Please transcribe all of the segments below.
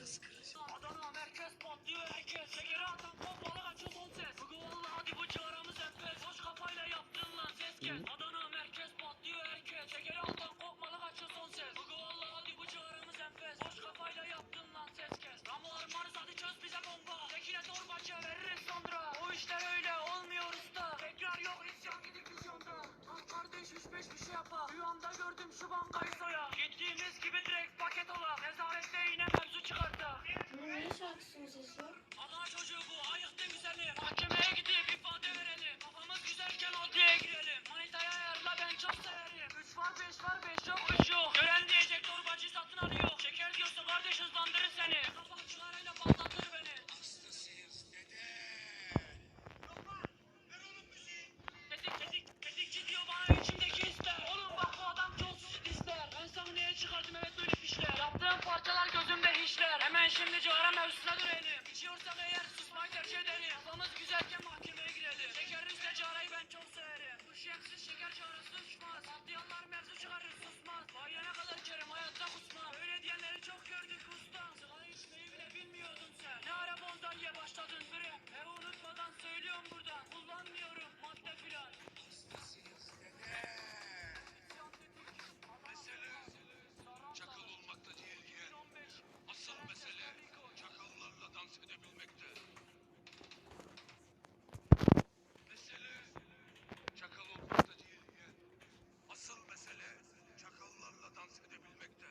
Vuracağız kıracağız. Adana merkez patlıyor herkes Şekeri atan kopmalı kaçıyor son ses. Bugü valla hadi bu çağrımız enfes Boş kafayla yaptın lan ses kes Adana merkez patlıyor herkes Şekeri atan kopmalı kaçıyor son ses. Bugü valla hadi bu çağrımız enfes Boş kafayla yaptın lan ses kes Ramo armanız hadi çöz bize bomba. Tekine torbaça veririz sonra O işler öyle olmuyor usta. Tekrar yok isyan gidip vizyonda Lan kardeş üç beş bir şey yapa Rüyamda gördüm şu bankayı soya. Gittiğimiz gibi direkt paket ola Nezarette yine çıkarttı ne şarkısının sesi? Adana çocuğu bu ayıktı güzeli dans edebilmekte. Mesele çakal olmakta değil. Asıl mesele çakallarla dans edebilmekte.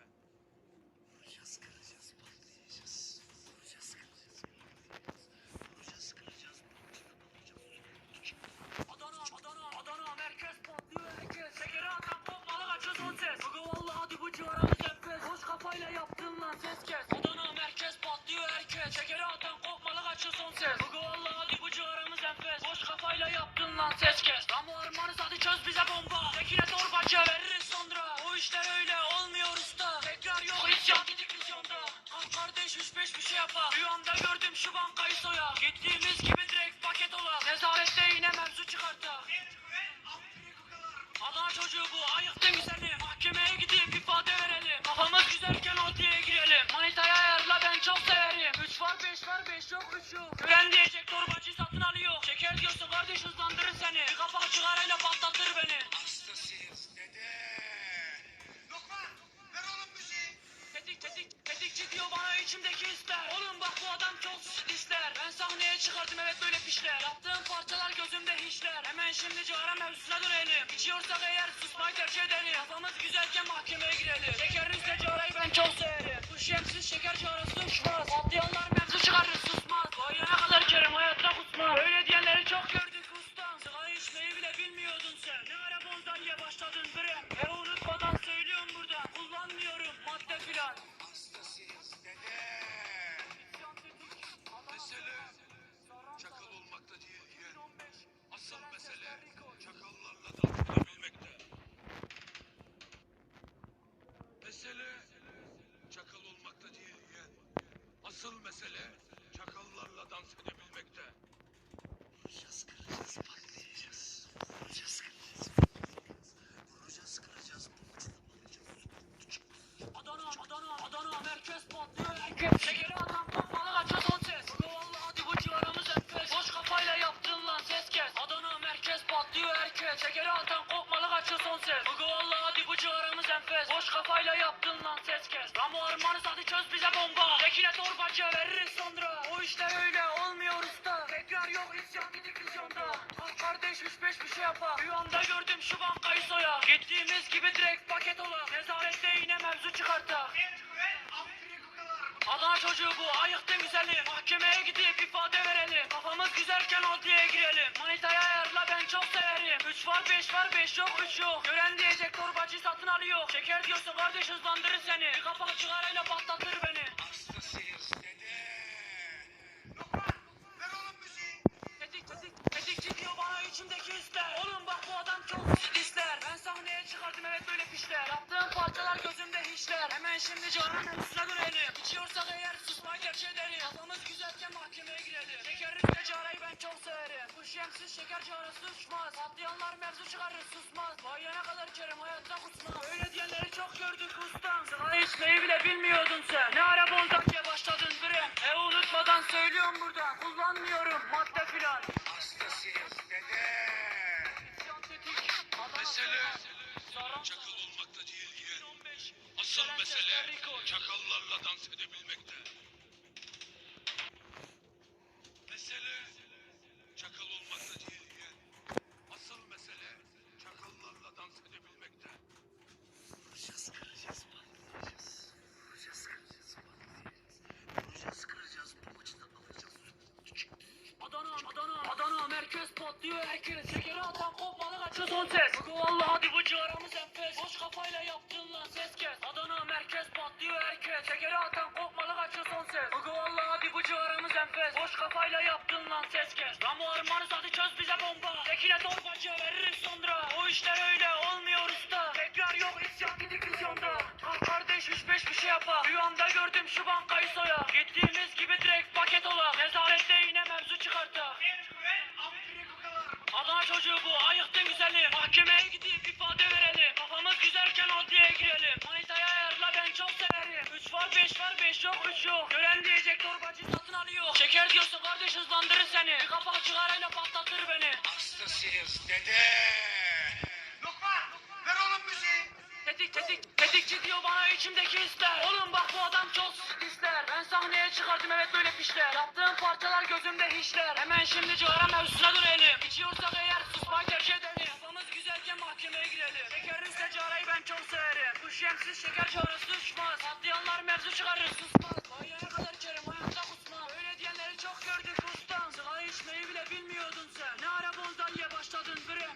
Vuracağız kıracağız patlayacağız. Vuracağız kıracağız patlayacağız. Vuracağız kıracağız patlayacağız. Adana, Adana, Adana merkez patlıyor herkes Şekeri atan kopmalı kaçıyor son ses Bugü valla hadi bu civarımız enfes Boş kafayla yaptın ses kes. Adana merkez patlıyor herkes. Şekeri atan kopmalı kaçıyor son ses. Bugü valla hadi bu civarımız enfes. Boş kafayla yaptın lan ses kes. Ramo armanız hadi çöz bize bomba. Tekine torbaca veririz sonra. O işler öyle olmuyor usta. Tekrar yok isyan gidip vizyonda Ah kardeş üç beş bir şey yapar Rüyamda gördüm şu bankayı soya. Gittiğimiz gibi Kafamız güzelken mahkemeye girelim Şekerlizle cigarayı ben çok severim Bu şemsiz şeker cigarası uçmaz. Patlayanlar kafayla yaptın lan ses kes. Ramo armanız hadi çöz bize bomba. Tekine torbaca veririz sonra O işler öyle olmuyor usta. Tekrar yok isyan gidip vizyonda. Ah kardeş üç beş bir şey yapar. Rüyamda gördüm şu bankayı soya Gittiğimiz gibi direkt paket ola. Nezarette yine mevzu çıkarta çocuğu bu ayıktı güzeli. Mahkemeye gidip ifade verelim. Kafamız güzelken adliye girelim. Manitaya ayarla ben çok severim. Üç var beş var beş yok üç yok. Gören diyecek torbacı satın alıyor. Şeker diyorsa kardeş hızlandırır seni. Bir kapak cigarayla patlatır beni çıkardım evet böyle fişler Yaptığım parçalar gözümde hiçler. Hemen şimdi cigara mevzusuna dönelim İçiyorsak eğer susmayı tercih edelim Kafamız güzelken mahkemeye girelim. Şekerlizle cigarayı ben çok severim. Bu şemsiz şeker cigarası uçmaz Patlayanlar mevzu çıkarır susmaz. Bayana kadar içerim hayatta kusmaz. Öyle diyenleri çok gördük ustam. Sigara içmeyi bile bilmiyordun sen. Ne ara bondan başladın olmadan söylüyorum burada. Kullanmıyorum madde filan. Asıl mesele çakallarla dans edebilmekte. Mesele çakal olmakta değil. Asıl mesele çakallarla dans edebilmekte. Vuracağız, kıracağız, patlayacağız. Vuracağız, kıracağız, patlayacağız. Vuracağız, kıracağız, bu maçı da alacağız. Adana, Adana, Adana merkez patlıyor herkes. Şekeri atan kopmalı kaçıyor son ses. Bugü valla hadi bu ciğaramız enfes. Boş kafayla yaptın Şekeri atan kopmalı kaçıyor son ses. Bugü valla hadi bu ciğaramız enfes. Boş kafayla yaptın lan ses kes. Ramo armanı hadi çöz bize bomba. Tekine torbacı veririz sonra. O işler öyle olmuyor usta. Tekrar yok isyan gidik vizyonda. Kalk kardeş üç beş bir şey yapar. Rüyamda gördüm şu bankayı soya. Gittiğimiz gibi direkt paket ola. Nezarette yine mevzu çıkarta. Adana çocuğu bu ayıktın güzeli. Mahkemeye gidip 5 var 5 yok 3 yok. Gören diyecek torbacı satın alıyor. Şeker diyorsa kardeş hızlandırır seni. Bir kapak çıkarayla patlatır beni. Hastasıyız dede. Lokman ver oğlum müziği. Tetik tetik tetikçi diyor bana içimdeki hisler. Oğlum bak bu adam çok hisler. Ben sahneye çıkardım evet böyle pişler. Yaptığım parçalar gözümde hiçler. Hemen şimdi cigara üstüne dönelim. İçiyorsak eğer susmak tercih edelim. Kafamız güzelken mahkemeye girelim. Şekerin secarayı ben çok severim. Kuş yemsiz şeker çağrısı uçmaz Patlayanlar mevzu çıkarır susmaz. Bayana kadar içerim hayatta kusmaz Öyle diyenleri çok gördük ustam. Sigara içmeyi bile bilmiyordun sen. Ne ara bonzaiye başladın bre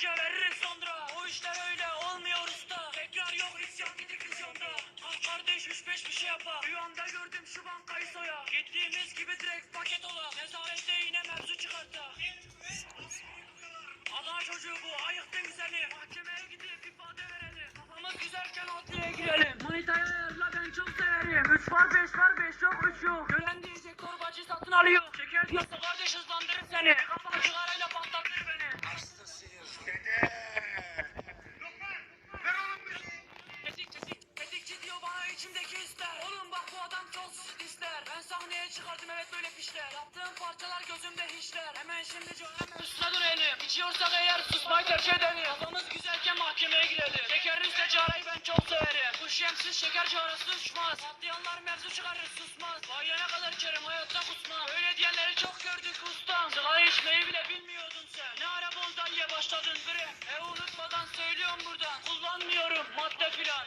Torbacı veririz sonra O işler öyle olmuyor usta. Tekrar yok isyan gidik vizyonda Kalk kardeş üç beş bir şey yapar. Rüyamda gördüm şu bankayı soya. Gittiğimiz gibi direkt paket ola. Nezarette yine mevzu çıkarta Adana çocuğu bu. Ayıktın güzeli Mahkemeye gidip ifade verelim. Kafamız güzelken adliyeye girelim. Manitaya ayarla ben çok severim. Üç var beş var beş yok üç yok. Gören diyecek torbacı satın alıyor. Şeker diyorsa kardeş hızlandırır seni Şeker ciğarası uçmaz Patlayanlar mevzu çıkarır susmaz. Bayana kadar içerim hayatta kusmam. Öyle diyenleri çok gördük ustam. Sigara içmeyi bile bilmiyordun sen. Ne ara bonzaiye başladın bre? E unutmadan söylüyorum buradan Kullanmıyorum madde filan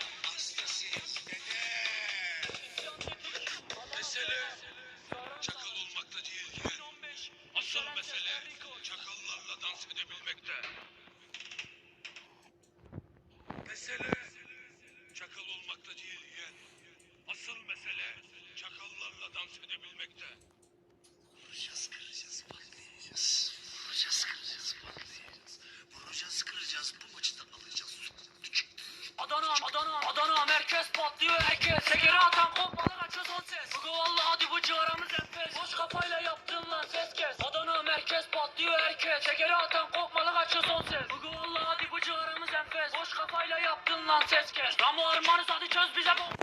Merkez patlıyor herkes. Şekeri atan kopmalı kaçıyor son ses. Bugü valla hadi bu ciğaramız enfes. Boş kafayla yaptın lan ses kes. Adana merkez patlıyor herkes. Şekeri atan kopmalı kaçıyor son ses. Bugü valla hadi bu ciğaramız enfes. Boş kafayla yaptın lan ses kes. Ramo armanı hadi çöz bize bomba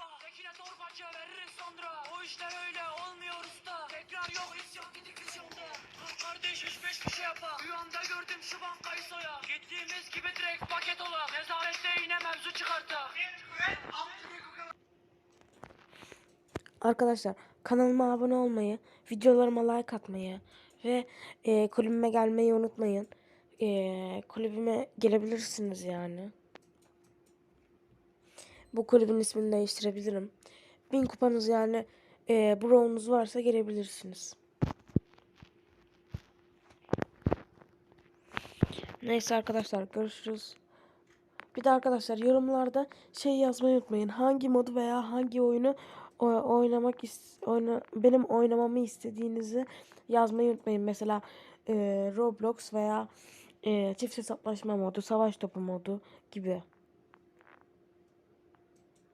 kardeş üç beş bir şey yapar Rüyamda gördüm şu bankayı soya Gittiğimiz gibi direkt paket ola Nezarette yine mevzu çıkarta Arkadaşlar kanalıma abone olmayı, videolarıma like atmayı ve e, kulübüme gelmeyi unutmayın. E, kulübüme gelebilirsiniz yani. bu kulübün ismini değiştirebilirim. 1000 kupanız yani e, bronzunuz varsa gelebilirsiniz. Neyse arkadaşlar görüşürüz. Bir de arkadaşlar yorumlarda şey yazmayı unutmayın. Hangi modu veya hangi oyunu oynamak oyna benim oynamamı istediğinizi yazmayı unutmayın. Mesela e, Roblox veya e, çift hesaplaşma modu, savaş topu modu gibi.